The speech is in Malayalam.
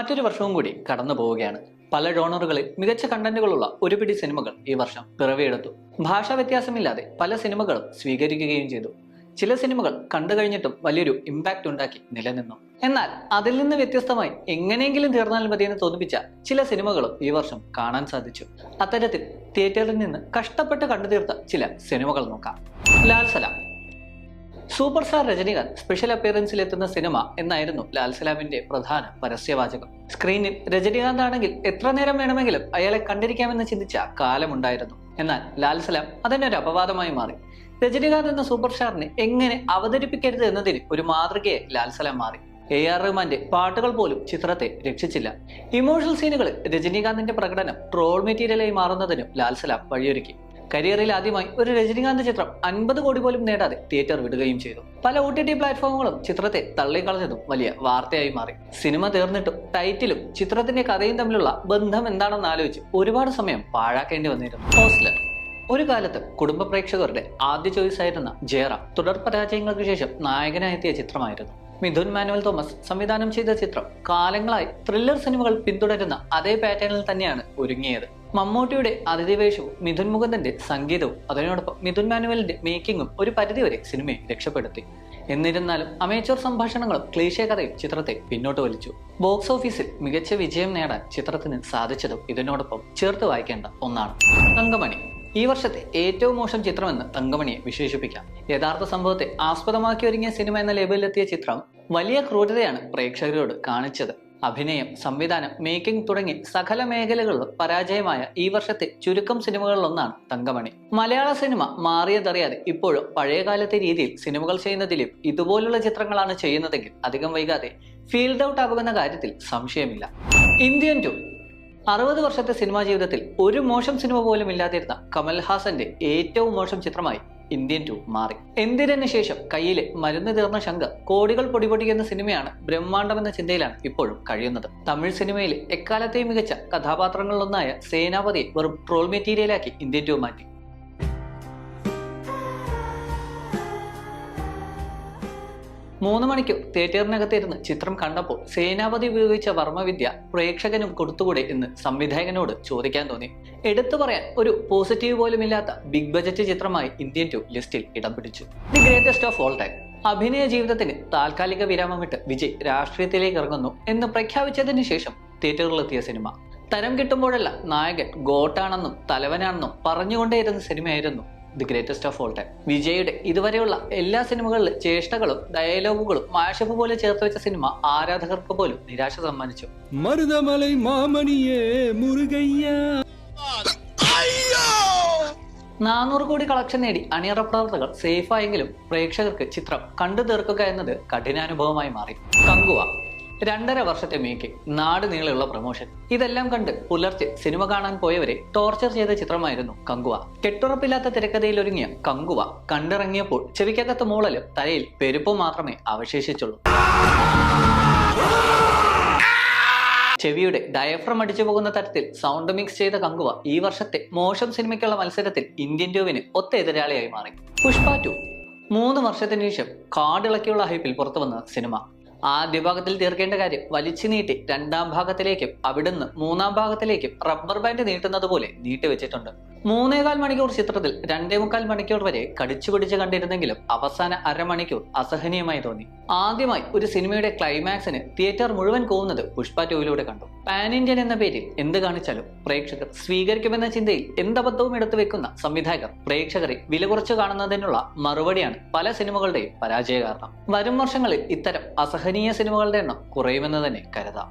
മറ്റൊരു വർഷവും കൂടി കടന്നു പോവുകയാണ്. പല ഡോണറുകളിൽ മികച്ച കണ്ടന്റുകളുള്ള ഒരു പിടി സിനിമകൾ ഈ വർഷം പിറവിയെടുത്തു. ഭാഷാ വ്യത്യാസമില്ലാതെ പല സിനിമകളും സ്വീകരിക്കുകയും ചെയ്തു. ചില സിനിമകൾ കണ്ടു കഴിഞ്ഞിട്ടും വലിയൊരു ഇമ്പാക്റ്റ് ഉണ്ടാക്കി നിലനിന്നു. എന്നാൽ അതിൽ നിന്ന് വ്യത്യസ്തമായി എങ്ങനെയെങ്കിലും തീർന്നാൽ മതിയെന്ന് തോന്നിപ്പിച്ച ചില സിനിമകളും ഈ വർഷം കാണാൻ സാധിച്ചു. അത്തരത്തിൽ തിയേറ്ററിൽ നിന്ന് കഷ്ടപ്പെട്ട് കണ്ടുതീർത്ത ചില സിനിമകൾ നോക്കാം. Lal Salaam. Super star Rajinikanth special അപ്പിയറൻസിൽ എത്തുന്ന സിനിമ എന്നായിരുന്നു ലാൽ സലാമിന്റെ പ്രധാന പരസ്യവാചകം. സ്ക്രീനിൽ രജനികാന്ത് ആണെങ്കിൽ എത്ര നേരം വേണമെങ്കിലും അയാളെ കണ്ടിരിക്കാമെന്ന് ചിന്തിച്ച കാലമുണ്ടായിരുന്നു. എന്നാൽ ലാൽ സലാം അതിന്റെ ഒരു അപവാദമായി മാറി. രജനികാന്ത് എന്ന സൂപ്പർ സ്റ്റാറിനെ എങ്ങനെ അവതരിപ്പിക്കരുത് എന്നതിന് ഒരു മാതൃകയെ ലാൽ സലാം മാറി. എ ആർ റഹ്മാന്റെ പാട്ടുകൾ പോലും ചിത്രത്തെ രക്ഷിച്ചില്ല. ഇമോഷണൽ സീനുകളിൽ രജനീകാന്തിന്റെ പ്രകടനം ട്രോൾ മെറ്റീരിയലായി മാറുന്നതിനും ലാൽ സലാം വഴിയൊരുക്കി. കരിയറിൽ ആദ്യമായി ഒരു രജനീകാന്ത് ചിത്രം അൻപത് കോടി പോലും നേടാതെ തിയേറ്റർ വിടുകയും ചെയ്തു. പല ഒ ടി ടി പ്ലാറ്റ്ഫോമുകളും ചിത്രത്തെ തള്ളിക്കളഞ്ഞതും വലിയ വാർത്തയായി മാറി. സിനിമ തീർന്നിട്ടും ടൈറ്റിലും ചിത്രത്തിന്റെ കഥയും തമ്മിലുള്ള ബന്ധം എന്താണെന്ന് ആലോചിച്ച് ഒരുപാട് സമയം പാഴാക്കേണ്ടി വന്നിരുന്നു. ഹോസ്റ്റലർ ഒരു കാലത്ത് കുടുംബ പ്രേക്ഷകരുടെ ആദ്യ ചോയ്സ് ആയിരുന്ന ജയറാം തുടർ പരാജയങ്ങൾക്ക് ശേഷം നായകനായെത്തിയ ചിത്രമായിരുന്നു. മിഥുൻ മാനുവൽ തോമസ് സംവിധാനം ചെയ്ത ചിത്രം കാലങ്ങളായി ത്രില്ലർ സിനിമകൾ പിന്തുടരുന്ന അതേ പാറ്റേണിൽ തന്നെയാണ് ഒരുങ്ങിയത്. മമ്മൂട്ടിയുടെ അതിഥിവേഷവും മിഥുൻ മുകുന്ദന്റെ സംഗീതവും അതിനോടൊപ്പം മിഥുൻ മാനുവലിന്റെ മേക്കിങ്ങും ഒരു പരിധിവരെ സിനിമയെ രക്ഷപ്പെടുത്തി. എന്നിരുന്നാലും അമേച്ചർ സംഭാഷണങ്ങളും ക്ലീശേ കഥയും ചിത്രത്തെ പിന്നോട്ട് വലിച്ചു. ബോക്സ് ഓഫീസിൽ മികച്ച വിജയം നേടാൻ ചിത്രത്തിന് സാധിച്ചതും ഇതിനോടൊപ്പം ചേർത്ത് വായിക്കേണ്ട ഒന്നാണ് തങ്കമണി. ഈ വർഷത്തെ ഏറ്റവും മോശം ചിത്രമെന്ന് തങ്കമണിയെ വിശേഷിപ്പിക്കാം. യഥാർത്ഥ സംഭവത്തെ ആസ്പദമാക്കി ഒരുങ്ങിയ സിനിമ എന്ന ലേബലിലെത്തിയ ചിത്രം വലിയ ക്രൂരതയാണ് പ്രേക്ഷകരോട് കാണിച്ചത്. അഭിനയം സംവിധാനം മേക്കിംഗ് തുടങ്ങി സകല മേഖലകളിലും പരാജയമായ ഈ വർഷത്തെ ചുരുക്കം സിനിമകളിലൊന്നാണ് തങ്കമണി. മലയാള സിനിമ മാറിയതറിയാതെ ഇപ്പോഴും പഴയകാലത്തെ രീതിയിൽ സിനിമകൾ ചെയ്യുന്നതിലും ഇതുപോലുള്ള ചിത്രങ്ങളാണ് ചെയ്യുന്നതെങ്കിൽ അധികം വൈകാതെ ഫീൽഡ് ഔട്ട് ആകുമെന്ന കാര്യത്തിൽ സംശയമില്ല. Indian two. അറുപത് വർഷത്തെ സിനിമാ ജീവിതത്തിൽ ഒരു മോശം സിനിമ പോലും ഇല്ലാതിരുന്ന കമൽഹാസന്റെ ഏറ്റവും മോശം ചിത്രമായി ഇന്ത്യൻ ടു മാറി. എന്തിനു ശേഷം കയ്യിലെ മരുന്ന് തീർന്ന ശങ്കർ കോടികൾ പൊടിപൊടിക്കുന്ന സിനിമയാണ് ബ്രഹ്മാണ്ഡം എന്ന ചിന്തയിലാണ് ഇപ്പോഴും കഴിയുന്നത്. തമിഴ് സിനിമയിലെ എക്കാലത്തെയും മികച്ച കഥാപാത്രങ്ങളിലൊന്നായ സേനാപതിയെ വെറും ട്രോൾ മെറ്റീരിയലാക്കി ഇന്ത്യൻ ടു മാറ്റി. മൂന്ന് മണിക്ക് തിയേറ്ററിനകത്തിരുന്ന് ചിത്രം കണ്ടപ്പോൾ സേനാപതി ഉപയോഗിച്ച വർമ്മവിദ്യ പ്രേക്ഷകനും കൊടുത്തുകൂടെ എന്ന് സംവിധായകനോട് ചോദിക്കാൻ തോന്നി. എടുത്തു പറയാൻ ഒരു പോസിറ്റീവ് പോലും ഇല്ലാത്ത ബിഗ് ബജറ്റ് ചിത്രമായി ഇന്ത്യൻ ടു ലിസ്റ്റിൽ ഇടം പിടിച്ചു. The greatest of all time അഭിനയ ജീവിതത്തിന് താൽക്കാലിക വിരാമമിട്ട് വിജയ് രാഷ്ട്രീയത്തിലേക്ക് ഇറങ്ങുന്നു എന്ന് പ്രഖ്യാപിച്ചതിന് ശേഷം തിയേറ്ററിലെത്തിയ സിനിമ. തരം കിട്ടുമ്പോഴെല്ലാം നായകൻ ഗോട്ടാണെന്നും തലവനാണെന്നും പറഞ്ഞുകൊണ്ടേയിരുന്ന സിനിമയായിരുന്നു the greatest of all time വിജയുടെ ഇതുവരെയുള്ള എല്ലാ സിനിമകളിലെ ചേഷ്ടകളും ഡയലോഗുകളും മാഷപ്പ് പോലെ ചേർത്ത് വെച്ച സിനിമ ആരാധകർക്ക് പോലും നിരാശ സമ്മാനിച്ചു. മരുതമലൈ മാമണിയേ മുരുകയ്യ. നാനൂറ് കോടി കളക്ഷൻ നേടി അണിയറ പ്രവർത്തകർ സേഫായെങ്കിലും പ്രേക്ഷകർക്ക് ചിത്രം കണ്ടു തീർക്കുക എന്നത് കഠിനാനുഭവമായി മാറി. കങ്കുവ. രണ്ടര വർഷത്തെ മേക്കിംഗ് നാട് നീളെയുള്ള പ്രൊമോഷൻ. ഇതെല്ലാം കണ്ട് പുലർച്ചെ സിനിമ കാണാൻ പോയവരെ ടോർച്ചർ ചെയ്ത ചിത്രമായിരുന്നു കങ്കുവ. കെട്ടുറപ്പില്ലാത്ത തിരക്കഥയിൽ ഒരുങ്ങിയ കങ്കുവ കണ്ടിറങ്ങിയപ്പോൾ ചെവിക്കകത്ത് മൂളലും തലയിൽ പെരുപ്പും മാത്രമേ അവശേഷിച്ചുള്ളൂ. ചെവിയുടെ ഡയഫ്രം അടിച്ചു പോകുന്ന തരത്തിൽ സൗണ്ട് മിക്സ് ചെയ്ത കങ്കുവ ഈ വർഷത്തെ മോശം സിനിമയ്ക്കുള്ള മത്സരത്തിൽ ഇന്ത്യൻ ടൂവിന് ഒത്ത എതിരാളിയായി മാറി. പുഷ്പ ടു. മൂന്ന് വർഷത്തിനു ശേഷം കാടിളക്കിയുള്ള ഹൈപ്പിൽ പുറത്തു വന്ന സിനിമ. ആദ്യ ഭാഗത്തിൽ തീർക്കേണ്ട കാര്യം വലിച്ചു നീട്ടി രണ്ടാം ഭാഗത്തിലേക്കും അവിടുന്ന് മൂന്നാം ഭാഗത്തിലേക്കും റബ്ബർ ബാൻഡ് നീട്ടുന്നത് പോലെ നീട്ടിവെച്ചിട്ടുണ്ട് മൂന്നേകാൽ മണിക്കൂർ ചിത്രത്തിൽ രണ്ടേ മുക്കാൽ മണിക്കൂർ വരെ കടിച്ചു പിടിച്ച് കണ്ടിരുന്നെങ്കിലും അവസാന അരമണിക്കൂർ അസഹനീയമായി തോന്നി. ആദ്യമായി ഒരു സിനിമയുടെ ക്ലൈമാക്സിന് തിയേറ്റർ മുഴുവൻ കോവുന്നത് പുഷ്പ ടൂവിലൂടെ കണ്ടു. പാൻ ഇന്ത്യൻ എന്ന പേരിൽ എന്ത് കാണിച്ചാലും പ്രേക്ഷകർ സ്വീകരിക്കുമെന്ന ചിന്തയിൽ എന്തബദ്ധവും എടുത്തു വെക്കുന്ന സംവിധായകർ പ്രേക്ഷകരെ വില കുറച്ച് കാണുന്നതിനുള്ള മറുപടിയാണ് പല സിനിമകളുടെയും പരാജയ കാരണം. വരും വർഷങ്ങളിൽ ഇത്തരം അസഹനീയ സിനിമകളുടെ എണ്ണം കുറയുമെന്ന് തന്നെ കരുതാം.